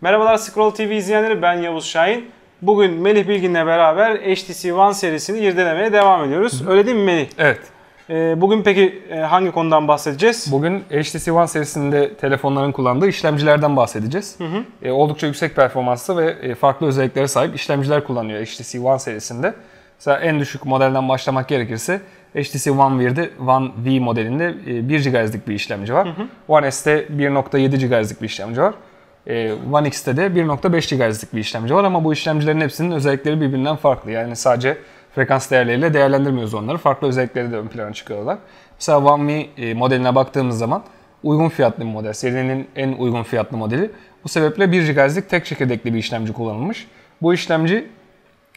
Merhabalar Scroll TV izleyenleri ben Yavuz Şahin. Bugün Melih Bilgin'le beraber HTC One serisini irdelemeye devam ediyoruz. Öyle değil mi Melih? Evet. Ee, bugün peki e, hangi konudan bahsedeceğiz? Bugün HTC One serisinde telefonların kullandığı işlemcilerden bahsedeceğiz. E, oldukça yüksek performanslı ve e, farklı özelliklere sahip işlemciler kullanıyor HTC One serisinde. Mesela en düşük modelden başlamak gerekirse HTC One V'de One V modelinde e, 1 GHz'lik bir işlemci var. One S'te 1.7 GHz'lik bir işlemci var. E, One X'te de 1.5 GHz'lik bir işlemci var ama bu işlemcilerin hepsinin özellikleri birbirinden farklı. Yani sadece frekans değerleriyle değerlendirmiyoruz onları. Farklı özellikleri de ön plana çıkıyorlar. Mesela One V e, modeline baktığımız zaman uygun fiyatlı bir model. Serinin en uygun fiyatlı modeli. Bu sebeple 1 GHz'lik tek çekirdekli bir işlemci kullanılmış. Bu işlemci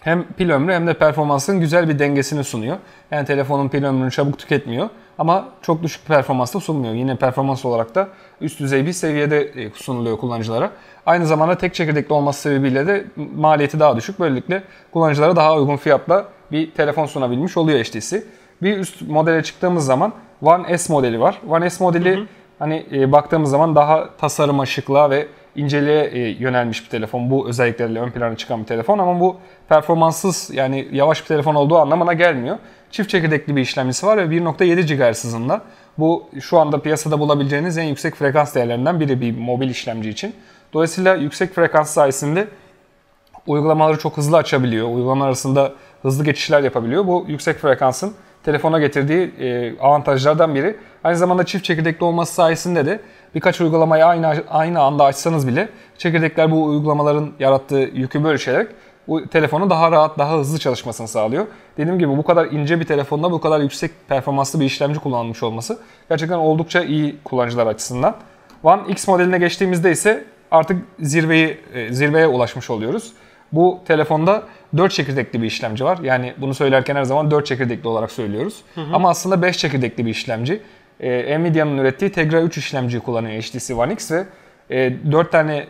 hem pil ömrü hem de performansın güzel bir dengesini sunuyor. Yani telefonun pil ömrünü çabuk tüketmiyor ama çok düşük performansla sunmuyor. Yine performans olarak da üst düzey bir seviyede e, sunuluyor kullanıcılara. Aynı zamanda tek çekirdekli olması sebebiyle de maliyeti daha düşük. Böylelikle kullanıcılara daha uygun fiyatla bir telefon sunabilmiş oluyor HTC. Bir üst modele çıktığımız zaman One S modeli var. One S modeli hı hı. hani e, baktığımız zaman daha tasarıma, şıklığa ve inceliğe e, yönelmiş bir telefon. Bu özelliklerle ön plana çıkan bir telefon ama bu performanssız yani yavaş bir telefon olduğu anlamına gelmiyor. Çift çekirdekli bir işlemcisi var ve 1.7 GHz hızında. Bu şu anda piyasada bulabileceğiniz en yüksek frekans değerlerinden biri bir mobil işlemci için. Dolayısıyla yüksek frekans sayesinde uygulamaları çok hızlı açabiliyor. Uygulamalar arasında hızlı geçişler yapabiliyor. Bu yüksek frekansın telefona getirdiği e, avantajlardan biri. Aynı zamanda çift çekirdekli olması sayesinde de birkaç uygulamayı aynı aynı anda açsanız bile çekirdekler bu uygulamaların yarattığı yükü bölüşerek bu telefonu daha rahat, daha hızlı çalışmasını sağlıyor. Dediğim gibi bu kadar ince bir telefonda bu kadar yüksek performanslı bir işlemci kullanılmış olması gerçekten oldukça iyi kullanıcılar açısından. One X modeline geçtiğimizde ise artık zirveyi zirveye ulaşmış oluyoruz. Bu telefonda 4 çekirdekli bir işlemci var. Yani bunu söylerken her zaman 4 çekirdekli olarak söylüyoruz. Hı hı. Ama aslında 5 çekirdekli bir işlemci. Ee, Nvidia'nın ürettiği Tegra 3 işlemciyi kullanıyor HTC One X ve e, 4 tane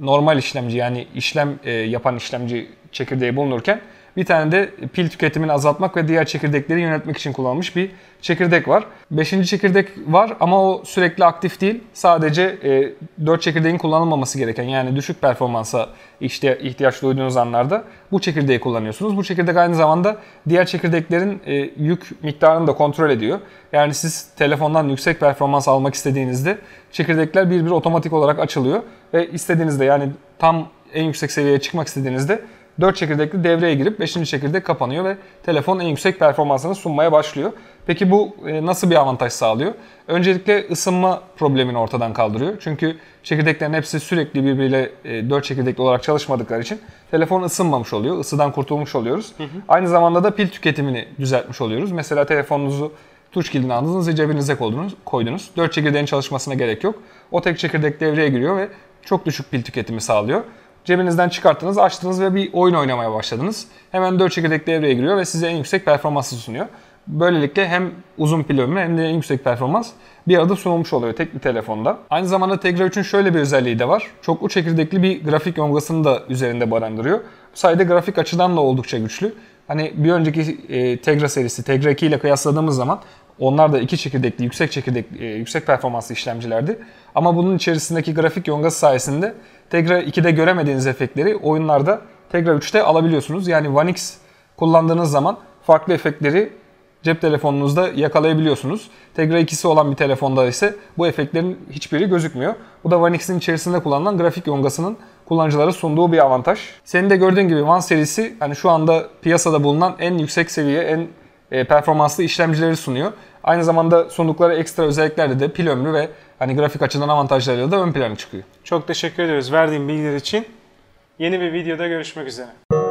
normal işlemci yani işlem e, yapan işlemci çekirdeği bulunurken bir tane de pil tüketimini azaltmak ve diğer çekirdekleri yönetmek için kullanılmış bir çekirdek var. Beşinci çekirdek var ama o sürekli aktif değil. Sadece e, 4 çekirdeğin kullanılmaması gereken yani düşük performansa işte ihtiyaç duyduğunuz anlarda bu çekirdeği kullanıyorsunuz. Bu çekirdek aynı zamanda diğer çekirdeklerin e, yük miktarını da kontrol ediyor. Yani siz telefondan yüksek performans almak istediğinizde çekirdekler bir bir otomatik olarak açılıyor ve istediğinizde yani tam en yüksek seviyeye çıkmak istediğinizde 4 çekirdekli devreye girip 5. çekirdek kapanıyor ve telefon en yüksek performansını sunmaya başlıyor. Peki bu e, nasıl bir avantaj sağlıyor? Öncelikle ısınma problemini ortadan kaldırıyor. Çünkü çekirdeklerin hepsi sürekli birbiriyle 4 e, çekirdekli olarak çalışmadıkları için telefon ısınmamış oluyor. Isıdan kurtulmuş oluyoruz. Hı hı. Aynı zamanda da pil tüketimini düzeltmiş oluyoruz. Mesela telefonunuzu tuş kilidini aldınız ve cebinize koydunuz. koydunuz. 4 çekirdeğin çalışmasına gerek yok. O tek çekirdek devreye giriyor ve çok düşük pil tüketimi sağlıyor. Cebinizden çıkarttınız, açtınız ve bir oyun oynamaya başladınız. Hemen 4 çekirdek devreye giriyor ve size en yüksek performansı sunuyor. Böylelikle hem uzun pil ömrü hem de en yüksek performans bir arada sunulmuş oluyor tek bir telefonda. Aynı zamanda Tegra 3'ün şöyle bir özelliği de var. Çoklu çekirdekli bir grafik yongasını da üzerinde barındırıyor. Bu sayede grafik açıdan da oldukça güçlü. Hani bir önceki e, Tegra serisi Tegra 2 ile kıyasladığımız zaman onlar da iki çekirdekli, yüksek çekirdek, e, yüksek performanslı işlemcilerdi. Ama bunun içerisindeki grafik yongası sayesinde Tegra 2'de göremediğiniz efektleri oyunlarda Tegra 3'te alabiliyorsunuz. Yani One X kullandığınız zaman farklı efektleri cep telefonunuzda yakalayabiliyorsunuz. Tegra 2'si olan bir telefonda ise bu efektlerin hiçbiri gözükmüyor. Bu da One X'in içerisinde kullanılan grafik yongasının kullanıcılara sunduğu bir avantaj. Senin de gördüğün gibi One serisi hani şu anda piyasada bulunan en yüksek seviye, en performanslı işlemcileri sunuyor. Aynı zamanda sundukları ekstra özelliklerle de pil ömrü ve hani grafik açıdan avantajlarıyla da ön plana çıkıyor. Çok teşekkür ediyoruz verdiğin bilgiler için. Yeni bir videoda görüşmek üzere.